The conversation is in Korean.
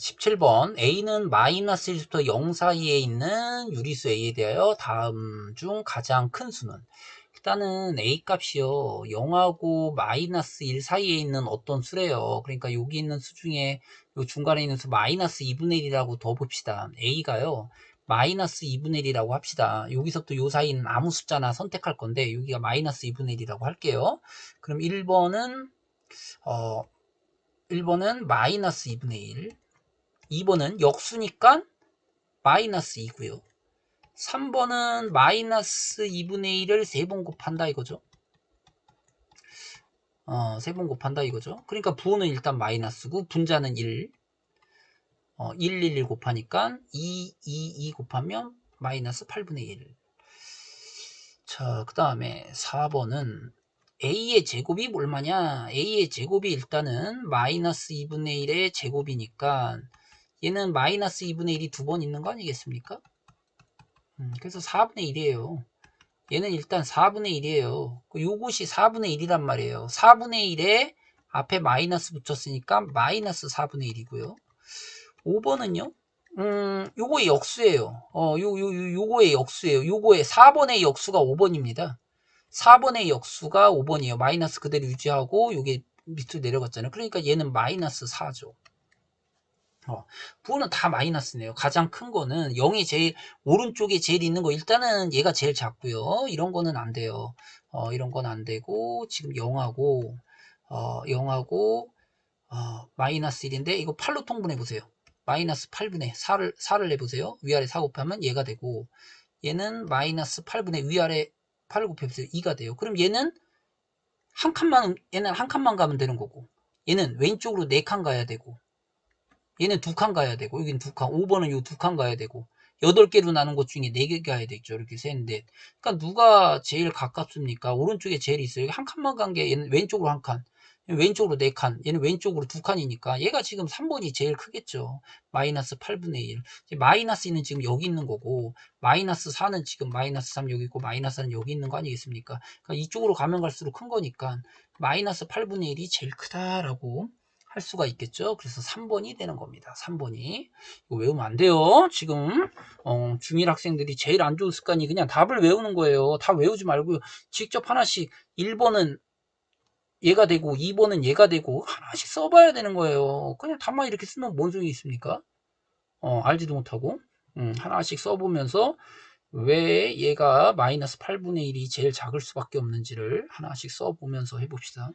17번. A는 마이너스 1부터 0 사이에 있는 유리수 a에 대하여 다음 중 가장 큰 수는? 일단은 a 값이요. 0하고 마이너스 1 사이에 있는 어떤 수래요. 그러니까 여기 있는 수 중에 요 중간에 있는 수 마이너스 2분의 1이라고 더 봅시다. A가요. 마이너스 2분의 1이라고 합시다. 여기서부터 요 사이는 아무 숫자나 선택할 건데 여기가 마이너스 2분의 1이라고 할게요. 그럼 1번은 어 1번은 마이너스 2분의 1 2번은 역수니까 마이너스 2고요. 3번은 마이너스 2분의 1을 3번 곱한다 이거죠. 어, 3번 곱한다 이거죠. 그러니까 부호는 일단 마이너스고 분자는 1. 어, 1, 1, 1 곱하니까 2, 2, 2 곱하면 마이너스 8분의 1. 자, 그 다음에 4번은 a의 제곱이 얼마냐? a의 제곱이 일단은 마이너스 2분의 1의 제곱이니까 얘는 마이너스 2분의 1이 두 번 있는 거 아니겠습니까? 음, 그래서 4분의 1이에요. 얘는 일단 4분의 1이에요. 요것이 4분의 1이란 말이에요. 4분의 1에 앞에 마이너스 붙였으니까 마이너스 4분의 1이고요. 5번은요? 음, 요거의 역수예요. 어, 요, 요, 요, 요거의 역수예요. 요거의 4번의 역수가 5번입니다. 4번의 역수가 5번이에요. 마이너스 그대로 유지하고 요게 밑으로 내려갔잖아요. 그러니까 얘는 마이너스 4죠. 어, 부호는 다 마이너스네요. 가장 큰 거는 0이 제일 오른쪽에 제일 있는 거 일단은 얘가 제일 작고요. 이런 거는 안 돼요. 어, 이런 건 안 되고 지금 0하고 어, 0하고 어, 마이너스 1인데 이거 8로 통분해 보세요. 마이너스 8분의 4를 4를 내보세요. 위아래 4 곱하면 얘가 되고 얘는 마이너스 8분의 위아래 8을 곱해보세요. 2가 돼요. 그럼 얘는 한 칸만 얘는 한 칸만 가면 되는 거고 얘는 왼쪽으로 4칸 가야 되고 얘는 두 칸 가야 되고 여기는 두 칸, 5번은 요 두 칸 가야 되고 8개로 나눈 것 중에 4개 가야 되죠. 이렇게 셋, 넷. 그러니까 누가 제일 가깝습니까? 오른쪽에 제일 있어요. 여기 한 칸만 간 게 얘는 왼쪽으로 한 칸, 왼쪽으로 4칸, 얘는 왼쪽으로 두 칸이니까 얘가 지금 3번이 제일 크겠죠. 마이너스 8분의 1. 마이너스는 지금 여기 있는 거고 마이너스 4는 지금 마이너스 3 여기 있고 마이너스 4는 여기 있는 거 아니겠습니까? 그러니까 이쪽으로 가면 갈수록 큰 거니까 마이너스 8분의 1이 제일 크다라고 할 수가 있겠죠. 그래서 3번이 되는 겁니다. 3번이. 이거 외우면 안 돼요. 지금 어, 중1 학생들이 제일 안 좋은 습관이 그냥 답을 외우는 거예요. 다 외우지 말고 직접 하나씩 1번은 얘가 되고 2번은 얘가 되고 하나씩 써봐야 되는 거예요. 그냥 답만 이렇게 쓰면 뭔 소용이 있습니까? 어, 알지도 못하고 음, 하나씩 써보면서 왜 얘가 마이너스 8분의 1이 제일 작을 수밖에 없는지를 하나씩 써보면서 해봅시다.